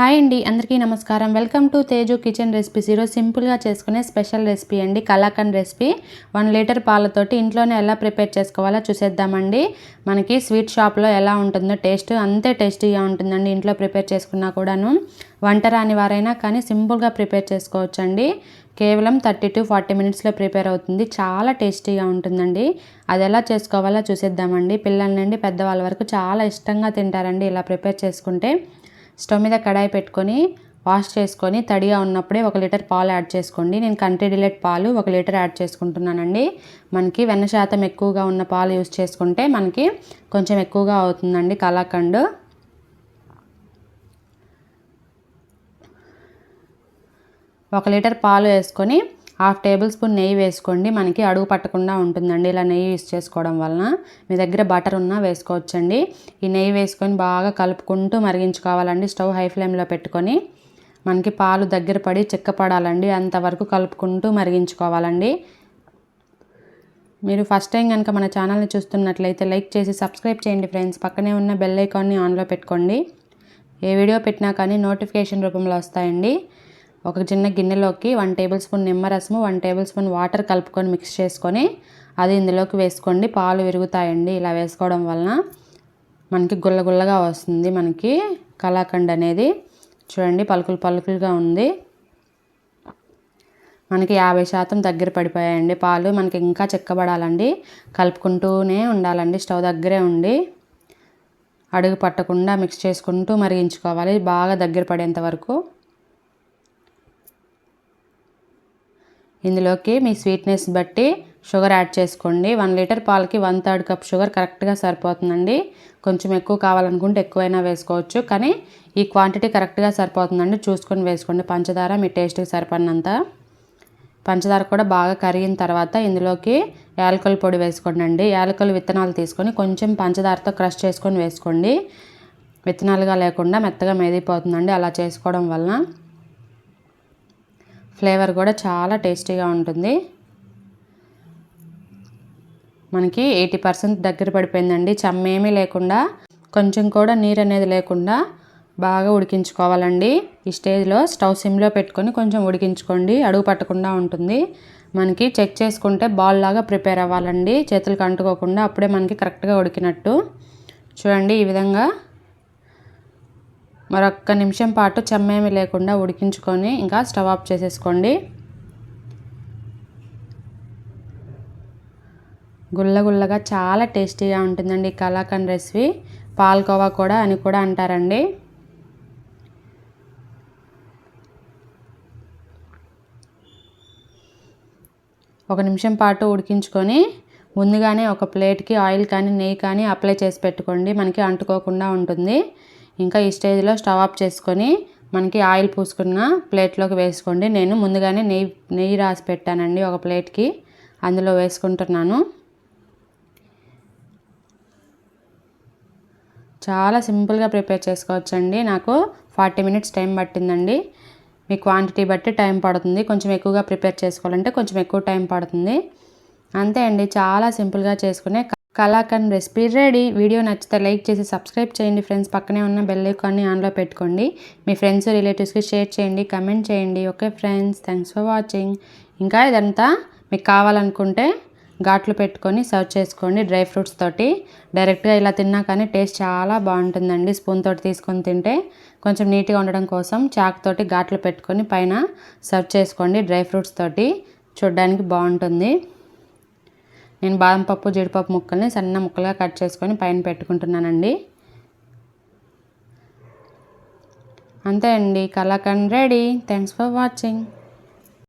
Hi అండి అందరికీ నమస్కారం. Welcome to Teju kitchen recipes. ఈరోజు సింపుల్గా చేసుకునే స్పెషల్ రెసిపీ అండి కలాకండ్ రెసిపీ. వన్ లీటర్ పాలతోటి ఇంట్లోనే ఎలా ప్రిపేర్ చేసుకోవాలో చూసేద్దామండి. మనకి స్వీట్ షాప్లో ఎలా ఉంటుందో టేస్ట్ అంతే టేస్టీగా ఉంటుందండి ఇంట్లో ప్రిపేర్ చేసుకున్నా కూడాను. వంట రాని వారైనా కానీ సింపుల్గా ప్రిపేర్ చేసుకోవచ్చండి. కేవలం థర్టీ టు ఫార్టీ మినిట్స్లో ప్రిపేర్ అవుతుంది. చాలా టేస్టీగా ఉంటుందండి. అది ఎలా చేసుకోవాలో చూసేద్దామండి. పిల్లల నుండి పెద్దవాళ్ళ వరకు చాలా ఇష్టంగా తింటారండి ఇలా ప్రిపేర్ చేసుకుంటే. స్టవ్ మీద కడాయి పెట్టుకొని వాష్ చేసుకొని తడిగా ఉన్నప్పుడే ఒక లీటర్ పాలు యాడ్ చేసుకోండి. నేను కంట్రీ డిలెట్ పాలు ఒక లీటర్ యాడ్ చేసుకుంటున్నానండి. మనకి వెన్న శాతం ఎక్కువగా ఉన్న పాలు యూస్ చేసుకుంటే మనకి కొంచెం ఎక్కువగా అవుతుందండి కలాకండ్ ఒక లీటర్ పాలు వేసుకొని హాఫ్ టేబుల్ స్పూన్ నెయ్యి వేసుకోండి. మనకి అడుగు పట్టకుండా ఉంటుందండి. ఇలా నెయ్యి యూస్ చేసుకోవడం వలన మీ దగ్గర బటర్ ఉన్నా వేసుకోవచ్చండి. ఈ నెయ్యి వేసుకొని బాగా కలుపుకుంటూ మరిగించుకోవాలండి. స్టవ్ హై ఫ్లేమ్లో పెట్టుకొని మనకి పాలు దగ్గర పడి చిక్కపడాలండి. అంతవరకు కలుపుకుంటూ మరిగించుకోవాలండి. మీరు ఫస్ట్ టైం కనుక మన ఛానల్ని చూస్తున్నట్లయితే లైక్ చేసి సబ్స్క్రైబ్ చేయండి ఫ్రెండ్స్. పక్కనే ఉన్న బెల్ ఐకాన్ని ఆన్లో పెట్టుకోండి. ఏ వీడియో పెట్టినా కానీ నోటిఫికేషన్ రూపంలో వస్తాయండి. ఒక చిన్న గిన్నెలోకి వన్ టేబుల్ స్పూన్ నిమ్మరసము వన్ టేబుల్ స్పూన్ వాటర్ కలుపుకొని మిక్స్ చేసుకొని అది ఇందులోకి వేసుకోండి. పాలు విరుగుతాయండి ఇలా వేసుకోవడం వలన. మనకి గుల్లగుల్లగా వస్తుంది మనకి కళాఖండ్ అనేది. చూడండి పలుకులు పలుకులుగా ఉంది. మనకి యాభై శాతం దగ్గర పడిపోయాయండి పాలు. మనకి ఇంకా చెక్కబడాలండి. కలుపుకుంటూనే ఉండాలండి. స్టవ్ దగ్గరే ఉండి అడుగు పట్టకుండా మిక్స్ చేసుకుంటూ మరిగించుకోవాలి. బాగా దగ్గర పడేంత వరకు. ఇందులోకి మీ స్వీట్నెస్ బట్టి షుగర్ యాడ్ చేసుకోండి. వన్ లీటర్ పాలకి వన్ థర్డ్ కప్ షుగర్ కరెక్ట్గా సరిపోతుందండి. కొంచెం ఎక్కువ కావాలనుకుంటే ఎక్కువైనా వేసుకోవచ్చు. కానీ ఈ క్వాంటిటీ కరెక్ట్గా సరిపోతుందండి. చూసుకొని వేసుకోండి. పంచదార మీ టేస్ట్కి సరిపడినంత. పంచదార కూడా బాగా కరిగిన తర్వాత ఇందులోకి యాలకుల పొడి వేసుకోండి అండి యాలకుల విత్తనాలు తీసుకొని కొంచెం పంచదారతో క్రష్ చేసుకొని వేసుకోండి. విత్తనాలుగా లేకుండా మెత్తగా మెదిపోతుందండి అలా చేసుకోవడం వలన ఫ్లేవర్ కూడా చాలా టేస్టీగా ఉంటుంది. మనకి ఎయిటీ పర్సెంట్ దగ్గర పడిపోయిందండి. చమ్మేమీ లేకుండా కొంచెం కూడా నీరు అనేది లేకుండా బాగా ఉడికించుకోవాలండి. ఈ స్టేజ్లో స్టవ్ సిమ్లో పెట్టుకొని కొంచెం ఉడికించుకోండి. అడుగు పట్టకుండా ఉంటుంది. మనకి చెక్ చేసుకుంటే బాల్ లాగా ప్రిపేర్ అవ్వాలండి. చేతులకు అంటుకోకుండా అప్పుడే మనకి కరెక్ట్గా ఉడికినట్టు. చూడండి ఈ విధంగా మరొక్క నిమిషం పాటు చెమ్మేమి లేకుండా ఉడికించుకొని ఇంకా స్టవ్ ఆఫ్ చేసేసుకోండి. గుల్లగుల్లగా చాలా టేస్టీగా ఉంటుందండి కలాకండ్ రెసిపీ. పాల్కోవా కూడా అని కూడా అంటారండి. ఒక నిమిషం పాటు ఉడికించుకొని ముందుగానే ఒక ప్లేట్కి ఆయిల్ కానీ నెయ్యి కానీ అప్లై చేసి పెట్టుకోండి. మనకి అంటుకోకుండా ఉంటుంది. ఇంకా ఈ స్టేజ్లో స్టవ్ ఆఫ్ చేసుకొని మనకి ఆయిల్ పూసుకున్న ప్లేట్లోకి వేసుకోండి. నేను ముందుగానే నెయ్యి నెయ్యి రాసి పెట్టానండి ఒక ప్లేట్కి. అందులో వేసుకుంటున్నాను. చాలా సింపుల్గా ప్రిపేర్ చేసుకోవచ్చండి. నాకు ఫార్టీ మినిట్స్ టైం పట్టిందండి. మీ క్వాంటిటీ బట్టి టైం పడుతుంది. కొంచెం ఎక్కువగా ప్రిపేర్ చేసుకోవాలంటే కొంచెం ఎక్కువ టైం పడుతుంది. అంతే అండి. చాలా సింపుల్గా చేసుకునే కలాకండ్ రెసిపీ రెడీ. వీడియో నచ్చితే లైక్ చేసి సబ్స్క్రైబ్ చేయండి ఫ్రెండ్స్. పక్కనే ఉన్న బెల్ ఐకాన్ని ఆన్లో పెట్టుకోండి. మీ ఫ్రెండ్స్ రిలేటివ్స్కి షేర్ చేయండి కమెంట్ చేయండి. Okay friends thanks for watching. ఇంకా ఇదంతా మీకు కావాలనుకుంటే ఘాట్లు పెట్టుకొని సర్వ్ చేసుకోండి డ్రై ఫ్రూట్స్ తోటి. డైరెక్ట్గా ఇలా తిన్నా కానీ టేస్ట్ చాలా బాగుంటుందండి స్పూన్ తోటి తీసుకొని తింటే. కొంచెం నీట్గా ఉండడం కోసం చాక్ తోటి ఘాట్లు పెట్టుకొని పైన సర్వ్ చేసుకోండి డ్రై ఫ్రూట్స్ తోటి. చూడడానికి బాగుంటుంది. నేను బాదం పప్పు జీడిపప్పు ముక్కల్ని సన్న ముక్కలుగా కట్ చేసుకొని పైన పెట్టుకుంటున్నానండి. అంతే అండి. Kalakand. Ready. Thanks for watching